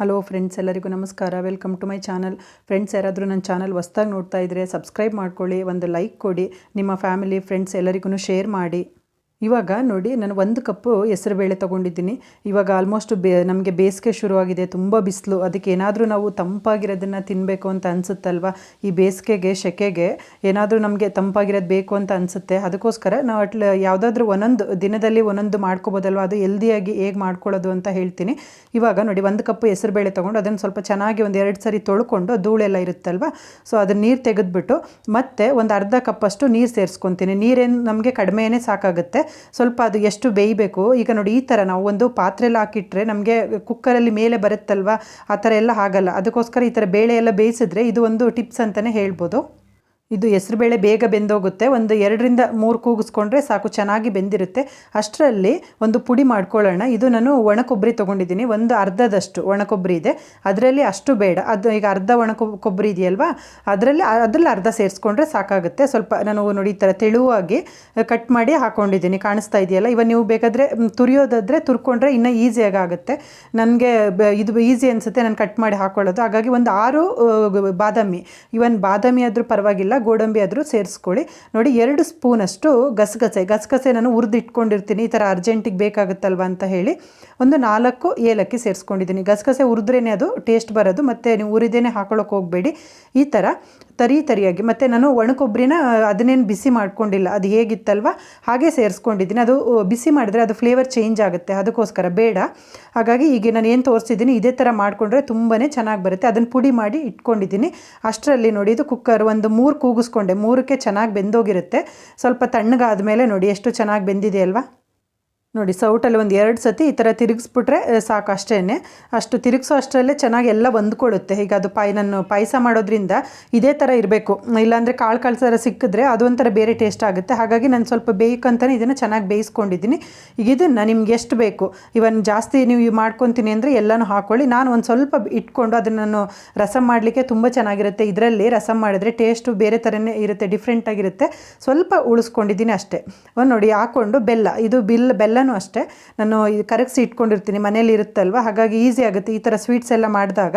Hello friends ಎಲ್ಲರಿಗೂ ನಮಸ್ಕಾರ. Welcome to my channel friends ಯಾರಾದರೂ ನನ್ನ ಚಾನಲ್ ಹೊಸ್ದಾಗಿ ನೋಡ್ತಾ ಇದ್ದರೆ ಸಬ್ಸ್ಕ್ರೈಬ್ ಮಾಡ್ಕೊಳ್ಳಿ, ಒಂದು ಲೈಕ್ ಕೊಡಿ, ನಿಮ್ಮ ಫ್ಯಾಮಿಲಿ ಫ್ರೆಂಡ್ಸ್ ಎಲ್ಲರಿಗೂ ಶೇರ್ ಮಾಡಿ. ಇವಾಗ ನೋಡಿ, ನಾನು ಒಂದು ಕಪ್ಪು ಹೆಸರುಬೇಳೆ ತೊಗೊಂಡಿದ್ದೀನಿ. ಇವಾಗ ಆಲ್ಮೋಸ್ಟ್ ಬೇ, ನಮಗೆ ಬೇಸಿಗೆ ಶುರುವಾಗಿದೆ, ತುಂಬ ಬಿಸಿಲು. ಅದಕ್ಕೆ ಏನಾದರೂ ನಾವು ತಂಪಾಗಿರೋದನ್ನು ತಿನ್ನಬೇಕು ಅಂತ ಅನಿಸುತ್ತಲ್ವ? ಈ ಬೇಸಿಗೆಗೆ, ಸೆಕೆಗೆ ಏನಾದರೂ ನಮಗೆ ತಂಪಾಗಿರೋದು ಬೇಕು ಅಂತ ಅನಿಸುತ್ತೆ. ಅದಕ್ಕೋಸ್ಕರ ನಾವು ಅಟ್ಲ ಯಾವುದಾದ್ರೂ ಒಂದೊಂದು, ದಿನದಲ್ಲಿ ಒಂದೊಂದು ಮಾಡ್ಕೋಬೋದಲ್ವ? ಅದು ಹೆಲ್ದಿಯಾಗಿ ಹೇಗೆ ಮಾಡ್ಕೊಳ್ಳೋದು ಅಂತ ಹೇಳ್ತೀನಿ. ಇವಾಗ ನೋಡಿ, ಒಂದು ಕಪ್ಪು ಹೆಸರುಬೇಳೆ ತೊಗೊಂಡು ಅದನ್ನು ಸ್ವಲ್ಪ ಚೆನ್ನಾಗಿ ಒಂದು ಎರಡು ಸರಿ ತೊಳ್ಕೊಂಡು ಧೂಳೆಲ್ಲ ಇರುತ್ತಲ್ವ? ಸೊ, ಅದನ್ನು ನೀರು ತೆಗೆದುಬಿಟ್ಟು ಮತ್ತೆ ಒಂದು ಅರ್ಧ ಕಪ್ಪಷ್ಟು ನೀರು ಸೇರಿಸ್ಕೊತೀನಿ. ನೀರೇನು ನಮಗೆ ಕಡಿಮೆಯೇ ಸಾಕಾಗುತ್ತೆ. ಸ್ವಲ್ಪ ಅದು ಎಷ್ಟು ಬೇಯಬೇಕು? ಈಗ ನೋಡಿ, ಈ ಥರ ನಾವು ಒಂದು ಪಾತ್ರೆಯಲ್ಲಿ ಹಾಕಿಟ್ರೆ ನಮಗೆ ಕುಕ್ಕರಲ್ಲಿ ಮೇಲೆ ಬರುತ್ತಲ್ವ? ಆ ಥರ ಎಲ್ಲ ಆಗಲ್ಲ. ಅದಕ್ಕೋಸ್ಕರ ಈ ಥರ ಬೇಳೆ ಎಲ್ಲ ಬೇಯಿಸಿದ್ರೆ ಇದು ಒಂದು ಟಿಪ್ಸ್ ಅಂತಲೇ ಹೇಳ್ಬೋದು. ಇದು ಹೆಸರುಬೇಳೆ ಬೇಗ ಬೆಂದೋಗುತ್ತೆ. ಒಂದು ಎರಡರಿಂದ ಮೂರು ಕೂಗಿಸ್ಕೊಂಡ್ರೆ ಸಾಕು, ಚೆನ್ನಾಗಿ ಬೆಂದಿರುತ್ತೆ. ಅಷ್ಟರಲ್ಲಿ ಒಂದು ಪುಡಿ ಮಾಡ್ಕೊಳ್ಳೋಣ. ಇದು ನಾನು ಒಣ ಕೊಬ್ಬರಿ ತೊಗೊಂಡಿದ್ದೀನಿ. ಒಂದು ಅರ್ಧದಷ್ಟು ಒಣ ಕೊಬ್ಬರಿ ಇದೆ. ಅದರಲ್ಲಿ ಅಷ್ಟು ಬೇಡ. ಅದು ಈಗ ಅರ್ಧ ಒಣ ಕೊಬ್ಬರಿ ಇದೆಯಲ್ವಾ? ಅದರಲ್ಲಿ ಅದರಲ್ಲಿ ಅರ್ಧ ಸೇರಿಸ್ಕೊಂಡ್ರೆ ಸಾಕಾಗುತ್ತೆ. ಸ್ವಲ್ಪ ನಾನು ನೋಡಿ ಈ ಥರ ತೆಳುವಾಗಿ ಕಟ್ ಮಾಡಿ ಹಾಕ್ಕೊಂಡಿದ್ದೀನಿ ಕಾಣಿಸ್ತಾ ಇದೆಯಲ್ಲ? ಇವಾಗ ನೀವು ಬೇಕಾದರೆ ತುರಿಯೋದಾದರೆ ತುರ್ಕೊಂಡ್ರೆ ಇನ್ನೂ ಈಸಿಯಾಗಿ ಆಗುತ್ತೆ ನನಗೆ ಇದು ಈಸಿ ಅನಿಸುತ್ತೆ. ನಾನು ಕಟ್ ಮಾಡಿ ಹಾಕ್ಕೊಳ್ಳೋದು ಹಾಗಾಗಿ ಒಂದು ಆರು ಬಾದಾಮಿ. ಇವನ್ ಬಾದಾಮಿ ಆದರೂ ಪರವಾಗಿಲ್ಲ. ಗೋಡಂಬಿ ಆದರೂ ಸೇರಿಸ್ಕೊಳ್ಳಿ. ನೋಡಿ, ಎರಡು ಸ್ಪೂನಷ್ಟು ಗಸಗಸೆ ಗಸಗಸೆ ನಾನು ಹುರಿದು ಇಟ್ಕೊಂಡಿರ್ತೀನಿ ಈ ಥರ ಅರ್ಜೆಂಟಿಗೆ ಬೇಕಾಗುತ್ತಲ್ವ ಅಂತ ಹೇಳಿ ಒಂದು ನಾಲ್ಕು ಏಲಕ್ಕಿ ಸೇರಿಸ್ಕೊಂಡಿದ್ದೀನಿ. ಗಸಗಸೆ ಹುರಿದ್ರೇ ಅದು ಟೇಸ್ಟ್ ಬರೋದು, ಮತ್ತು ನೀವು ಉರಿದೇನೆ ಹಾಕೊಳ್ಳೋಕೆ ಹೋಗಬೇಡಿ. ಈ ಥರ ತರಿ ತರಿಯಾಗಿ, ಮತ್ತು ನಾನು ಒಣಕೊಬ್ಬರಿನ ಅದನ್ನೇನು ಬಿಸಿ ಮಾಡ್ಕೊಂಡಿಲ್ಲ, ಅದು ಹೇಗಿತ್ತಲ್ವ, ಹಾಗೆ ಸೇರಿಸ್ಕೊಂಡಿದ್ದೀನಿ. ಅದು ಬಿಸಿ ಮಾಡಿದ್ರೆ ಅದು ಫ್ಲೇವರ್ ಚೇಂಜ್ ಆಗುತ್ತೆ, ಅದಕ್ಕೋಸ್ಕರ ಬೇಡ. ಹಾಗಾಗಿ ಈಗ ನಾನು ಏನು ತೋರಿಸಿದ್ದೀನಿ, ಇದೇ ಥರ ಮಾಡಿಕೊಂಡ್ರೆ ತುಂಬಾ ಚೆನ್ನಾಗಿ ಬರುತ್ತೆ. ಅದನ್ನು ಪುಡಿ ಮಾಡಿ ಇಟ್ಕೊಂಡಿದ್ದೀನಿ. ಅಷ್ಟರಲ್ಲಿ ನೋಡಿ, ಇದು ಕುಕ್ಕರ್ ಒಂದು ಮೂರು ಕೂಗಿಸ್ಕೊಂಡೆ, ಮೂರಕ್ಕೆ ಚೆನ್ನಾಗಿ ಬೆಂದೋಗಿರುತ್ತೆ. ಸ್ವಲ್ಪ ತಣ್ಣಗಾದ ಮೇಲೆ ನೋಡಿ, ಎಷ್ಟು ಚೆನ್ನಾಗಿ ಬೆಂದಿದೆ ಅಲ್ವಾ? ನೋಡಿ, ಸೌಟಲ್ಲಿ ಒಂದು ಎರಡು ಸತಿ ಈ ಥರ ತಿರುಗಿಸ್ಬಿಟ್ರೆ ಸಾಕು ಅಷ್ಟೇ ಅಷ್ಟು ತಿರುಗಿಸೋ ಅಷ್ಟರಲ್ಲೇ ಚೆನ್ನಾಗಿ ಎಲ್ಲ ಹೊಂದ್ಕೊಳ್ಳುತ್ತೆ ಈಗ ಅದು ಪಾಯ್, ನಾನು ಪಾಯಸ ಮಾಡೋದ್ರಿಂದ ಇದೇ ಥರ ಇರಬೇಕು. ಇಲ್ಲಾಂದರೆ ಕಾಳು ಕಾಳು ಸಿಕ್ಕಿದ್ರೆ ಸಿಕ್ಕಿದ್ರೆ ಅದೊಂಥರ ಬೇರೆ ಟೇಸ್ಟ್ ಆಗುತ್ತೆ. ಹಾಗಾಗಿ ನಾನು ಸ್ವಲ್ಪ ಬೇಯ್ಕಂತಾನೆ ಇದನ್ನು ಚೆನ್ನಾಗಿ ಬೇಯಿಸ್ಕೊಂಡಿದ್ದೀನಿ. ಈಗ ಇದನ್ನು ನಿಮ್ಗೆ ಎಷ್ಟು ಬೇಕು? ಇವನ್ ಜಾಸ್ತಿ ನೀವು ಮಾಡ್ಕೊತೀನಿ ಅಂದರೆ ಎಲ್ಲನೂ ಹಾಕ್ಕೊಳ್ಳಿ ನಾನು ಒಂದು ಸ್ವಲ್ಪ ಇಟ್ಕೊಂಡು ಅದನ್ನು ನಾನು ರಸಮ್ ಮಾಡಲಿಕ್ಕೆ ತುಂಬ ಚೆನ್ನಾಗಿರುತ್ತೆ. ಇದರಲ್ಲಿ ರಸಮ್ ಮಾಡಿದ್ರೆ ಟೇಸ್ಟು ಬೇರೆ ಥರನೇ ಇರುತ್ತೆ ಡಿಫ್ರೆಂಟಾಗಿರುತ್ತೆ ಸ್ವಲ್ಪ ಉಳಿಸ್ಕೊಂಡಿದ್ದೀನಿ ಅಷ್ಟೇ. ನೋಡಿ ಹಾಕ್ಕೊಂಡು ಬೆಲ್ಲ. ಇದು ಬಿಲ್ ಬೆಲ್ಲ ಅಷ್ಟೇ. ನಾನು ಕರಗಿಸಿ ಇಟ್ಕೊಂಡಿರ್ತೀನಿ. ಮನೇಲಿ ಇರುತ್ತಲ್ವ? ಹಾಗಾಗಿ ಈಸಿ ಆಗುತ್ತೆ. ಈ ಥರ ಸ್ವೀಟ್ಸ್ ಎಲ್ಲ ಮಾಡಿದಾಗ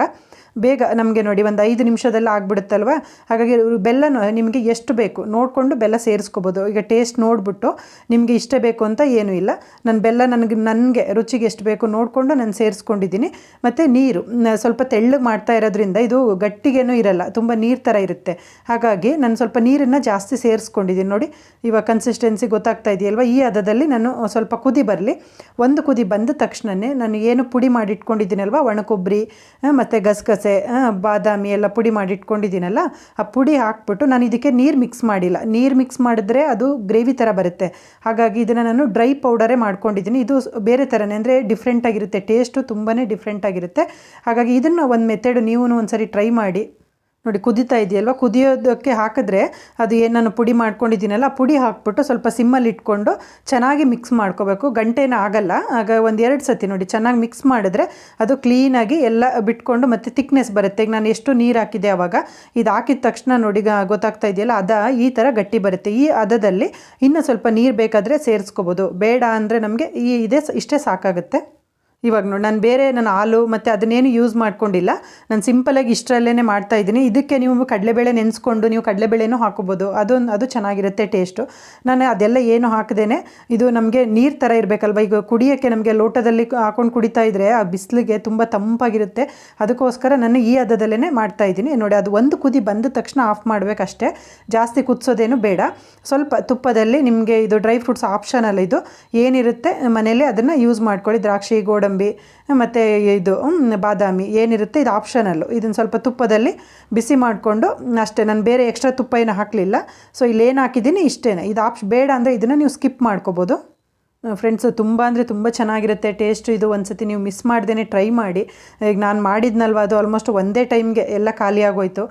ಬೇಗ ನಮಗೆ ನೋಡಿ ಒಂದು ಐದು ನಿಮಿಷದಲ್ಲಿ ಆಗಿಬಿಡುತ್ತಲ್ವ? ಹಾಗಾಗಿ ಬೆಲ್ಲ ನಿಮಗೆ ಎಷ್ಟು ಬೇಕು ನೋಡಿಕೊಂಡು ಬೆಲ್ಲ ಸೇರಿಸ್ಕೋಬೋದು. ಈಗ ಟೇಸ್ಟ್ ನೋಡಿಬಿಟ್ಟು ನಿಮಗೆ ಇಷ್ಟೇ ಬೇಕು ಅಂತ ಏನೂ ಇಲ್ಲ. ನಾನು ಬೆಲ್ಲ ನನಗೆ ನನಗೆ ರುಚಿಗೆ ಎಷ್ಟು ಬೇಕು ನೋಡಿಕೊಂಡು ನಾನು ಸೇರಿಸ್ಕೊಂಡಿದ್ದೀನಿ. ಮತ್ತು ನೀರು ಸ್ವಲ್ಪ ತೆಳ್ಳಗೆ ಮಾಡ್ತಾ ಇರೋದ್ರಿಂದ ಇದು ಗಟ್ಟಿಗೇನೂ ಇರಲ್ಲ, ತುಂಬ ನೀರು ಥರ ಇರುತ್ತೆ. ಹಾಗಾಗಿ ನಾನು ಸ್ವಲ್ಪ ನೀರನ್ನು ಜಾಸ್ತಿ ಸೇರಿಸ್ಕೊಂಡಿದ್ದೀನಿ. ನೋಡಿ, ಇವಾಗ ಕನ್ಸಿಸ್ಟೆನ್ಸಿ ಗೊತ್ತಾಗ್ತಾ ಇದೆಯಲ್ವ? ಈ ಹದದಲ್ಲಿ ನಾನು ಸ್ವಲ್ಪ ಕುದಿ ಬರಲಿ. ಒಂದು ಕುದಿ ಬಂದ ತಕ್ಷಣವೇ ನಾನು ಏನು ಪುಡಿ ಮಾಡಿಟ್ಕೊಂಡಿದ್ದೀನಲ್ವ? ಒಣ ಕೊಬ್ಬರಿ ಮತ್ತು ಗಸಗಸೆ ಬಾದಾಮಿ ಎಲ್ಲ ಪುಡಿ ಮಾಡಿ ಇಟ್ಕೊಂಡಿದ್ದೀನಲ್ಲ, ಆ ಪುಡಿ ಹಾಕ್ಬಿಟ್ಟು ನಾನು ಇದಕ್ಕೆ ನೀರು ಮಿಕ್ಸ್ ಮಾಡಿಲ್ಲ. ನೀರು ಮಿಕ್ಸ್ ಮಾಡಿದ್ರೆ ಅದು ಗ್ರೇವಿ ಥರ ಬರುತ್ತೆ. ಹಾಗಾಗಿ ಇದನ್ನು ನಾನು ಡ್ರೈ ಪೌಡರೇ ಮಾಡ್ಕೊಂಡಿದ್ದೀನಿ. ಇದು ಬೇರೆ ಥರನೇ ಅಂದರೆ ಡಿಫ್ರೆಂಟಾಗಿರುತ್ತೆ ಟೇಸ್ಟು ತುಂಬಾ ಡಿಫ್ರೆಂಟಾಗಿರುತ್ತೆ ಹಾಗಾಗಿ ಇದನ್ನು ಒಂದು ಮೆಥಡ್ ನೀವು ಒಂದು ಸರಿ ಟ್ರೈ ಮಾಡಿ. ನೋಡಿ, ಕುದೀತಾ ಇದೆಯಲ್ವ? ಕುದಿಯೋದಕ್ಕೆ ಹಾಕಿದ್ರೆ ಅದು ಏನು ಪುಡಿ ಮಾಡ್ಕೊಂಡಿದ್ದೀನಲ್ಲ ಪುಡಿ ಹಾಕ್ಬಿಟ್ಟು ಸ್ವಲ್ಪ ಸಿಮ್ಮಲ್ಲಿ ಇಟ್ಕೊಂಡು ಚೆನ್ನಾಗಿ ಮಿಕ್ಸ್ ಮಾಡ್ಕೋಬೇಕು. ಗಂಟೆನ ಆಗಲ್ಲ. ಆಗ ಒಂದು ಎರಡು ಸತಿ ನೋಡಿ, ಚೆನ್ನಾಗಿ ಮಿಕ್ಸ್ ಮಾಡಿದ್ರೆ ಅದು ಕ್ಲೀನಾಗಿ ಎಲ್ಲ ಬಿಟ್ಕೊಂಡು ಮತ್ತು ತಿಕ್ನೆಸ್ ಬರುತ್ತೆ. ಈಗ ನಾನು ಎಷ್ಟು ನೀರು ಹಾಕಿದೆ ಆವಾಗ ಇದು ಹಾಕಿದ ತಕ್ಷಣ ನೋಡಿ ಗೊತ್ತಾಗ್ತಾ ಇದೆಯಲ್ಲ, ಅದ ಈ ಥರ ಗಟ್ಟಿ ಬರುತ್ತೆ. ಈ ಅದದಲ್ಲಿ ಇನ್ನೂ ಸ್ವಲ್ಪ ನೀರು ಬೇಕಾದರೆ ಸೇರಿಸ್ಕೋಬೋದು. ಬೇಡ ಅಂದರೆ ನಮಗೆ ಈ, ಇದೇ ಇಷ್ಟೇ ಸಾಕಾಗುತ್ತೆ. ಇವಾಗ ನೋಡಿ, ನಾನು ಬೇರೆ ನಾನು ಹಾಲು ಮತ್ತು ಅದನ್ನೇನು ಯೂಸ್ ಮಾಡ್ಕೊಂಡಿಲ್ಲ. ನಾನು ಸಿಂಪಲಾಗಿ ಇಷ್ಟರಲ್ಲೇ ಮಾಡ್ತಾ ಇದ್ದೀನಿ. ಇದಕ್ಕೆ ನೀವು ಕಡಲೆಬೇಳೆ ನೆನೆಸ್ಕೊಂಡು ನೀವು ಕಡಲೆಬೇಳೆನೂ ಹಾಕೋಬೋದು. ಅದೊಂದು, ಅದು ಚೆನ್ನಾಗಿರುತ್ತೆ ಟೇಸ್ಟು ನಾನು ಅದೆಲ್ಲ ಏನು ಹಾಕದೇನೆ, ಇದು ನಮಗೆ ನೀರು ಥರ ಇರಬೇಕಲ್ವ? ಈಗ ಕುಡಿಯೋಕ್ಕೆ ನಮಗೆ ಲೋಟದಲ್ಲಿ ಹಾಕೊಂಡು ಕುಡಿತಾ ಇದ್ದರೆ ಆ ಬಿಸಿಲಿಗೆ ತುಂಬ ತಂಪಾಗಿರುತ್ತೆ. ಅದಕ್ಕೋಸ್ಕರ ನಾನು ಈ ಹದದಲ್ಲೇ ಮಾಡ್ತಾ ಇದ್ದೀನಿ. ನೋಡಿ, ಅದು ಒಂದು ಕುದಿ ಬಂದ ತಕ್ಷಣ ಆಫ್ ಮಾಡಬೇಕಷ್ಟೇ. ಜಾಸ್ತಿ ಕುದಿಸೋದೇನು ಬೇಡ. ಸ್ವಲ್ಪ ತುಪ್ಪದಲ್ಲಿ ನಿಮಗೆ ಇದು ಡ್ರೈ ಫ್ರೂಟ್ಸ್ ಆಪ್ಷನಲ್ಲ ಇದು. ಏನಿರುತ್ತೆ ಮನೇಲಿ ಅದನ್ನು ಯೂಸ್ ಮಾಡ್ಕೊಳ್ಳಿ. ದ್ರಾಕ್ಷಿ ಗೋಡ ಗೋಡಂಬಿ, ಮತ್ತು ಇದು ಬಾದಾಮಿ, ಏನಿರುತ್ತೆ ಇದು ಆಪ್ಷನಲ್ಲು ಇದನ್ನು ಸ್ವಲ್ಪ ತುಪ್ಪದಲ್ಲಿ ಬಿಸಿ ಮಾಡಿಕೊಂಡು, ಅಷ್ಟೇ, ನಾನು ಬೇರೆ ಎಕ್ಸ್ಟ್ರಾ ತುಪ್ಪ ಏನು ಹಾಕಲಿಲ್ಲ. ಸೊ ಇಲ್ಲೇನು ಹಾಕಿದ್ದೀನಿ ಇಷ್ಟೇ ಇದು ಆಪ್ಷ ಬೇಡ ಅಂದರೆ ಇದನ್ನು ನೀವು ಸ್ಕಿಪ್ ಮಾಡ್ಕೋಬೋದು. ಫ್ರೆಂಡ್ಸು ತುಂಬ ಅಂದರೆ ತುಂಬ ಚೆನ್ನಾಗಿರುತ್ತೆ. ಟೇಸ್ಟ್ ಇದು ಒಂದು ಸತಿ ನೀವು ಮಿಸ್ ಮಾಡ್ದೇ ಟ್ರೈ ಮಾಡಿ. ಈಗ ನಾನು ಮಾಡಿದ್ನಲ್ವ, ಅದು ಆಲ್ಮೋಸ್ಟ್ ಒಂದೇ ಟೈಮ್ಗೆ ಎಲ್ಲ ಖಾಲಿ ಆಗೋಯ್ತು.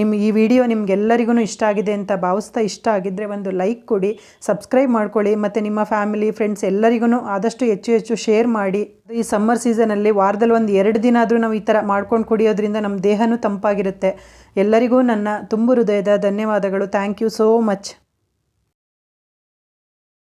ನಿಮ್ಮ ಈ ವಿಡಿಯೋ ನಿಮಗೆಲ್ಲರಿಗೂ ಇಷ್ಟ ಆಗಿದೆ ಅಂತ ಭಾವಿಸ್ತಾ ಇಷ್ಟ ಆಗಿದ್ದರೆ ಒಂದು ಲೈಕ್ ಕೊಡಿ ಸಬ್ಸ್ಕ್ರೈಬ್ ಮಾಡ್ಕೊಳ್ಳಿ, ಮತ್ತು ನಿಮ್ಮ ಫ್ಯಾಮಿಲಿ ಫ್ರೆಂಡ್ಸ್ ಎಲ್ಲರಿಗೂ ಆದಷ್ಟು ಹೆಚ್ಚು ಹೆಚ್ಚು ಶೇರ್ ಮಾಡಿ. ಈ ಸಮ್ಮರ್ ಸೀಸನಲ್ಲಿ ವಾರದಲ್ಲಿ ಒಂದು ಎರಡು ದಿನ ಆದರೂ ನಾವು ಈ ಥರ ಮಾಡ್ಕೊಂಡು ಕುಡಿಯೋದ್ರಿಂದ ನಮ್ಮ ದೇಹನೂ ತಂಪಾಗಿರುತ್ತೆ. ಎಲ್ಲರಿಗೂ ನನ್ನ ತುಂಬು ಹೃದಯದ ಧನ್ಯವಾದಗಳು. Thank you so much